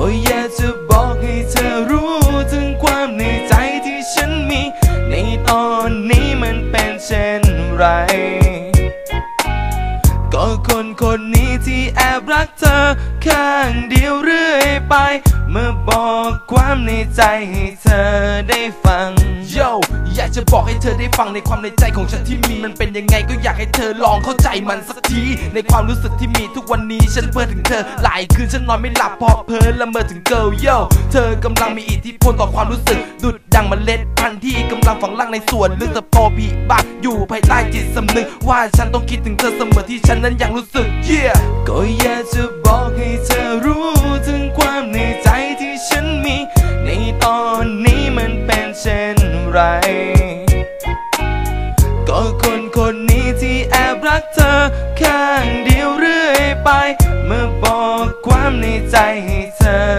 ก็อยากจะบอกให้เธอรู้ถึงความในใจที่ฉันมี ในตอนนี้มันเป็นเช่นไร ก็คนคนนี้ที่แอบรักเธอ ข้างเดียวเรื่อยไป เมื่อบอกความในใจให้เธอได้ฟัง Yo ากจะบอกให้เธอได้ฟังในความในใจของฉันที่มี มันเป็นยังไงก็อยากให้เธอลองเข้าใจมันสักที ในความรู้สึกที่มีทุกวันนี้ฉันเพ้อถึงเธอ หลายคืนฉันนอนไม่หลับเพราะเพ้อละเมอถึงเกิร์ลโยเธอกำลังมีอิทธิพลต่อความรู้สึก ดุดดังมเมล็ดพันธุ์ที่กำลังฝังรากในส่วนลึกเติบโตผีบ้าอยู่ภายใต้จิตสำนึก ว่าฉันต้องคิดถึงเธอเสมอที่ฉันนั้นยังรู้สึกเย่ก็อยากจะบอกให้เธอรู้ถึงความในใจที่ฉันมี ในตอนนี้มันเป็นเช่น ไร ก็คนคนนี้ที่แอบรักเธอ ข้างเดียวเรื่อยไป เมื่อบอกความในใจให้เธอ